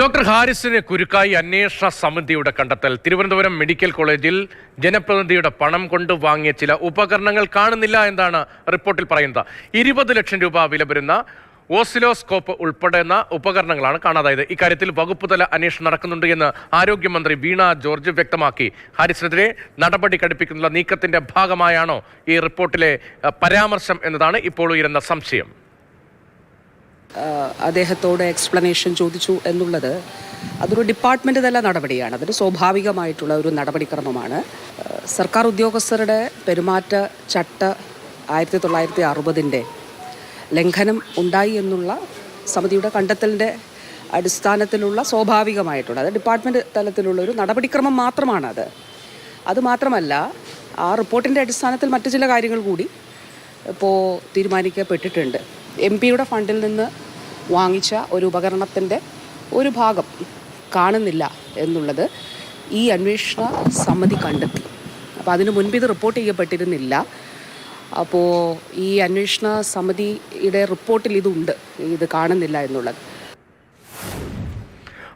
Doctor ഹാരിസിന് കുരുക്കായി അന്വേഷണ സമിതിയുടെ കണ്ടെത്തൽ. തിരുവനന്തപുരം മെഡിക്കൽ കോളേജിൽ ജനപ്രതിനിധിയുടെ പണം കൊണ്ട് വാങ്ങിയ ചില ഉപകരണങ്ങൾ കാണുന്നില്ല എന്നാണ് റിപ്പോർട്ടിൽ പറയുന്നത്. ഇരുപത് ലക്ഷം രൂപ വില വരുന്ന ഓസിലോസ്കോപ്പ് ഉൾപ്പെടുന്ന ഉപകരണങ്ങളാണ് കാണാതായത്. ഇക്കാര്യത്തിൽ വകുപ്പ് തല അന്വേഷണം നടക്കുന്നുണ്ട് എന്ന് ആരോഗ്യമന്ത്രി വീണ ജോർജ് വ്യക്തമാക്കി. ഹാരിസിനെതിരെ നടപടി കടുപ്പിക്കുന്ന നീക്കത്തിന്റെ ഭാഗമായാണോ ഈ റിപ്പോർട്ടിലെ പരാമർശം എന്നതാണ് ഇപ്പോൾ ഉയരുന്ന സംശയം. അദ്ദേഹത്തോട് എക്സ്പ്ലനേഷൻ ചോദിച്ചു എന്നുള്ളത് അതൊരു ഡിപ്പാർട്ട്മെന്റ് തല നടപടിയാണ്. അതൊരു സ്വാഭാവികമായിട്ടുള്ള ഒരു നടപടിക്രമമാണ്. സർക്കാർ ഉദ്യോഗസ്ഥരുടെ പെരുമാറ്റ ചട്ട ആയിരത്തി തൊള്ളായിരത്തി അറുപതിന്റെ ലംഘനം ഉണ്ടായി എന്നുള്ള സമിതിയുടെ കണ്ടെത്തലിന്റെ അടിസ്ഥാനത്തിലുള്ള സ്വാഭാവികമായിട്ടുള്ള അത് ഡിപ്പാർട്ട്മെന്റ് തലത്തിലുള്ള ഒരു നടപടിക്രമം മാത്രമാണ് അത്. മാത്രമല്ല ആ റിപ്പോർട്ടിന്റെ അടിസ്ഥാനത്തിൽ മറ്റു ചില കാര്യങ്ങൾ കൂടി ഇപ്പോൾ തീരുമാനിക്കപ്പെട്ടിട്ടുണ്ട്. എം പിയുടെ ഫണ്ടിൽ നിന്ന് വാങ്ങിച്ച ഒരു ഉപകരണത്തിന്റെ ഒരു ഭാഗം കാണുന്നില്ല എന്നുള്ളത് ഈ അന്വേഷണ സമിതി കണ്ടെത്തി. അപ്പോൾ അതിനു മുൻപ് ഇത് റിപ്പോർട്ട് ചെയ്യപ്പെട്ടിരുന്നില്ല. അപ്പോൾ ഈ അന്വേഷണ സമിതിയുടെ റിപ്പോർട്ടിൽ ഇതുണ്ട്. ഇത് കാണുന്നില്ല എന്നുള്ളത്.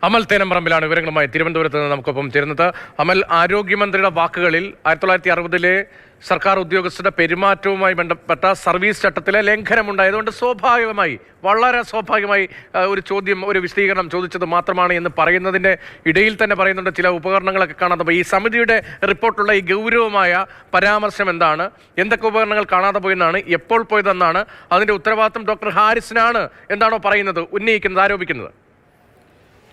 അമൽ തേനമ്പറമ്പിലാണ് വിവരങ്ങളുമായി തിരുവനന്തപുരത്ത് നിന്ന് നമുക്കൊപ്പം ചേരുന്നത്. അമൽ ആരോഗ്യമന്ത്രിയുടെ വാക്കുകളിൽ ആയിരത്തി തൊള്ളായിരത്തി അറുപതിലെ സർക്കാർ ഉദ്യോഗസ്ഥരുടെ പെരുമാറ്റവുമായി ബന്ധപ്പെട്ട സർവീസ് ചട്ടത്തിലെ ലംഘനമുണ്ടായതുകൊണ്ട് സ്വാഭാവികമായി വളരെ സ്വാഭാവികമായി ഒരു ചോദ്യം ഒരു വിശദീകരണം ചോദിച്ചത് മാത്രമാണ് എന്ന് പറയുന്നതിന്റെ ഇടയിൽ തന്നെ പറയുന്നുണ്ട് ചില ഉപകരണങ്ങളൊക്കെ കാണാതെ പോയി. ഈ സമിതിയുടെ റിപ്പോർട്ടുള്ള ഈ ഗൗരവമായ പരാമർശം എന്താണ്? എന്തൊക്കെ ഉപകരണങ്ങൾ കാണാതെ പോയെന്നാണ് എപ്പോൾ പോയതെന്നാണ് അതിന്റെ ഉത്തരവാദിത്വം ഡോക്ടർ ഹാരിസിനാണ് എന്താണോ പറയുന്നത് ഉന്നയിക്കുന്നത് ആരോപിക്കുന്നത്?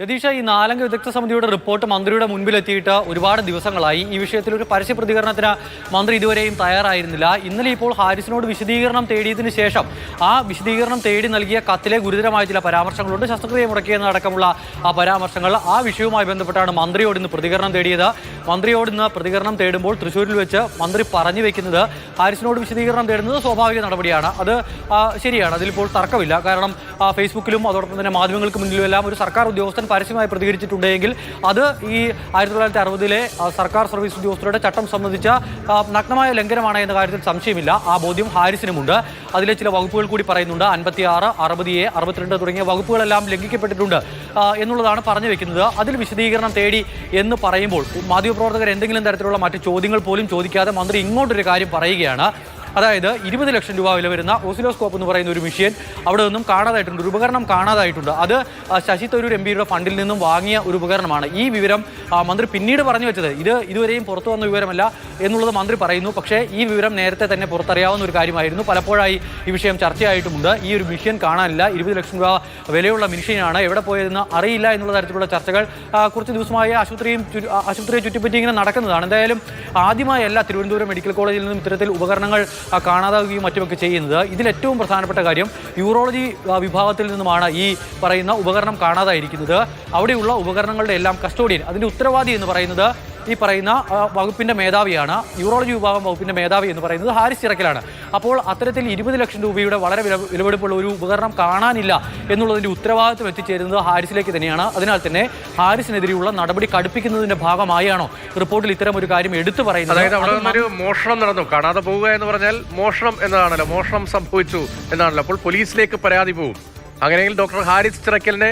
രതീഷ ഈ നാലംഗ വിദഗ്ധ സമിതിയുടെ റിപ്പോർട്ട് മന്ത്രിയുടെ മുൻപിലെത്തിയിട്ട് ഒരുപാട് ദിവസങ്ങളായി. ഈ വിഷയത്തിൽ ഒരു പരസ്യ പ്രതികരണത്തിന് മന്ത്രി ഇതുവരെയും തയ്യാറായിരുന്നില്ല. ഇന്നലെ ഇപ്പോൾ ഹാരിസിനോട് വിശദീകരണം തേടിയതിന് ശേഷം ആ വിശദീകരണം തേടി നൽകിയ കത്തിലെ ഗുരുതരമായ ചില പരാമർശങ്ങളുണ്ട്. ശസ്ത്രക്രിയ മുടക്കിയെന്നടക്കമുള്ള ആ പരാമർശങ്ങൾ ആ വിഷയവുമായി ബന്ധപ്പെട്ടാണ് മന്ത്രിയോട് ഇന്ന് പ്രതികരണം തേടിയത്. മന്ത്രിയോട് ഇന്ന് പ്രതികരണം തേടുമ്പോൾ തൃശ്ശൂരിൽ വെച്ച് മന്ത്രി പറഞ്ഞു വെക്കുന്നത് ഹാരിസിനോട് വിശദീകരണം തേടുന്നത് സ്വാഭാവിക നടപടിയാണ്. അത് ശരിയാണ്. അതിലിപ്പോൾ തർക്കമില്ല. കാരണം ഫേസ്ബുക്കിലും അതോടൊപ്പം തന്നെ മാധ്യമങ്ങൾക്ക് മുന്നിലും എല്ലാം ഒരു സർക്കാർ ഉദ്യോഗസ്ഥൻ പരസ്യമായി പ്രതികരിച്ചിട്ടുണ്ടെങ്കിൽ അത് ഈ ആയിരത്തി തൊള്ളായിരത്തി അറുപതിലെ സർക്കാർ സർവീസ് ഉദ്യോഗസ്ഥരുടെ ചട്ടം സംബന്ധിച്ച നഗ്നമായ ലംഘനമാണ് എന്ന കാര്യത്തിൽ സംശയമില്ല. ആ ബോധ്യം ഹാരിസിനുമുണ്ട്. അതിലെ ചില വകുപ്പുകൾ കൂടി പറയുന്നുണ്ട്. അൻപത്തി ആറ് അറുപത് എ അറുപത്തിരണ്ട് തുടങ്ങിയ വകുപ്പുകളെല്ലാം ലംഘിക്കപ്പെട്ടിട്ടുണ്ട് എന്നുള്ളതാണ് പറഞ്ഞു വെക്കുന്നത്. അതിൽ വിശദീകരണം തേടി എന്ന് പറയുമ്പോൾ മാധ്യമപ്രവർത്തകർ എന്തെങ്കിലും തരത്തിലുള്ള മറ്റ് ചോദ്യങ്ങൾ പോലും ചോദിക്കാതെ മന്ത്രി ഇങ്ങോട്ടൊരു കാര്യം പറയുകയാണ്. അതായത് ഇരുപത് ലക്ഷം രൂപ വില വരുന്ന ഓസിലോസ്കോപ്പ് എന്ന് പറയുന്ന ഒരു മെഷീൻ അവിടെ നിന്നും കാണാതായിട്ടുണ്ട്. ഒരു ഉപകരണം കാണാതായിട്ടുണ്ട്. അത് ശശി തരൂർ എം പിയുടെ ഫണ്ടിൽ നിന്നും വാങ്ങിയ ഒരു ഉപകരണമാണ്. ഈ വിവരം മന്ത്രി പിന്നീട് പറഞ്ഞു വെച്ചത്. ഇത് ഇതുവരെയും പുറത്തു വന്ന വിവരമല്ല എന്നുള്ളത് മന്ത്രി പറയുന്നു. പക്ഷേ ഈ വിവരം നേരത്തെ തന്നെ പുറത്തറിയാവുന്ന ഒരു കാര്യമായിരുന്നു. പലപ്പോഴായി ഈ വിഷയം ചർച്ചയായിട്ടുമുണ്ട്. ഈ ഒരു മെഷീൻ കാണാനില്ല. ഇരുപത് ലക്ഷം രൂപ വിലയുള്ള മെഷീനാണ്. എവിടെ പോയതെന്ന് അറിയില്ല എന്നുള്ള തരത്തിലുള്ള ചർച്ചകൾ കുറച്ച് ദിവസമായി ആശുപത്രിയും ആശുപത്രിയെ ചുറ്റിപ്പറ്റി ഇങ്ങനെ നടക്കുന്നതാണ്. എന്തായാലും ആദ്യമായല്ല തിരുവനന്തപുരം മെഡിക്കൽ കോളേജിൽ നിന്നും ഇത്തരത്തിൽ ഉപകരണങ്ങൾ കാണാതാവുകയും മറ്റുമൊക്കെ ചെയ്യുന്നത്. ഇതിലേറ്റവും പ്രധാനപ്പെട്ട കാര്യം യൂറോളജി വിഭാഗത്തിൽ നിന്നുമാണ് ഈ പറയുന്ന ഉപകരണം കാണാതായിരിക്കുന്നത്. അവിടെയുള്ള ഉപകരണങ്ങളുടെ എല്ലാം കസ്റ്റോഡിയൻ അതിന്റെ ഉത്തരവാദി എന്ന് പറയുന്നത് ഈ പറയുന്ന വകുപ്പിന്റെ വകുപ്പിന്റെ മേധാവിയാണ് യൂറോളജി വിഭാഗം വകുപ്പിന്റെ മേധാവി എന്ന് പറയുന്നത് ഹാരിസ് ചിറക്കലാണ്. അപ്പോൾ അത്തരത്തിൽ ഇരുപത് ലക്ഷം രൂപയുടെ വളരെ വില വിലപിടിപ്പുള്ള ഒരു ഉപകരണം കാണാനില്ല എന്നുള്ളതിന്റെ ഉത്തരവാദിത്വം എത്തിച്ചേരുന്നത് ഹാരിസിലേക്ക് തന്നെയാണ്. അതിനാൽ തന്നെ ഹാരിസിനെതിരെയുള്ള നടപടി കടുപ്പിക്കുന്നതിന്റെ ഭാഗമായാണോ റിപ്പോർട്ടിൽ ഇത്തരം ഒരു കാര്യം എടുത്തു പറയുന്നത്? അതായത് അവിടെ ഒരു മോഷണം നടന്നു. കാണാതെ പോവുക എന്ന് പറഞ്ഞാൽ മോഷണം എന്നതാണല്ലോ. മോഷണം സംഭവിച്ചു എന്നാണല്ലോ. അപ്പോൾ പോലീസിലേക്ക് പരാതി പോകും അങ്ങനെയെങ്കിൽ ഡോക്ടർ ഹാരിസ് ചിറക്കലിനെ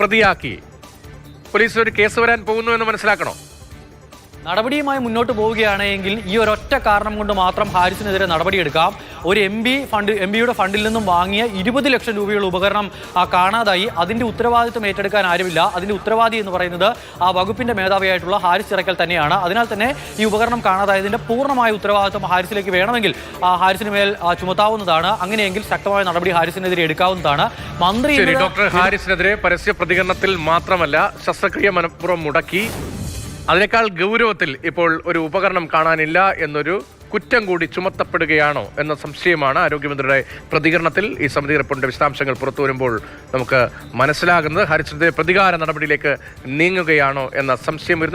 പ്രതിയാക്കി. പോലീസ് ഒരു കേസ് വരാൻ പോകുന്നു എന്ന് മനസ്സിലാക്കണോ? നടപടിയുമായി മുന്നോട്ട് പോവുകയാണെങ്കിൽ ഈ ഒരൊറ്റ കാരണം കൊണ്ട് മാത്രം ഹാരിസിനെതിരെ നടപടിയെടുക്കാം. ഒരു എം ബി ഫണ്ട് എം ബിയുടെ ഫണ്ടിൽ നിന്നും വാങ്ങിയ ഇരുപത് ലക്ഷം രൂപയുള്ള ഉപകരണം ആ, കാണാതായി. അതിന്റെ ഉത്തരവാദിത്വം ഏറ്റെടുക്കാൻ ആരുമില്ല. അതിന്റെ ഉത്തരവാദി എന്ന് പറയുന്നത് ആ വകുപ്പിന്റെ മേധാവിയായിട്ടുള്ള ഹാരിസ് ഇറക്കൽ തന്നെയാണ്. അതിനാൽ തന്നെ ഈ ഉപകരണം കാണാതായതിന്റെ പൂർണമായ ഉത്തരവാദിത്വം ഹാരിസിലേക്ക് വേണമെങ്കിൽ ആ ഹാരിസിന് മേൽ ചുമത്താവുന്നതാണ്. അങ്ങനെയെങ്കിൽ ശക്തമായ നടപടി ഹാരിസിനെതിരെ എടുക്കാവുന്നതാണ്. മന്ത്രി ഡോക്ടർ ഹാരിസിനെതിരെ പരസ്യ പ്രതികരണത്തിൽ മാത്രമല്ല ശസ്ത്രക്രിയ മനഃപൂർവം മുടക്കി. അതിനേക്കാൾ ഗൗരവത്തിൽ ഇപ്പോൾ ഒരു ഉപകരണം കാണാനില്ല എന്നൊരു കുറ്റം കൂടി ചുമത്തപ്പെടുകയാണോ എന്ന സംശയമാണ് ആരോഗ്യമന്ത്രിയുടെ പ്രതികരണത്തിൽ ഈ സമിതി റിപ്പോർട്ടിന്റെ വിശദാംശങ്ങൾ പുറത്തു വരുമ്പോൾ നമുക്ക് മനസ്സിലാകുന്നത്. ഹരിചന്ദ്ര പ്രതികാര നടപടിയിലേക്ക് നീങ്ങുകയാണോ എന്ന സംശയം വരുന്നു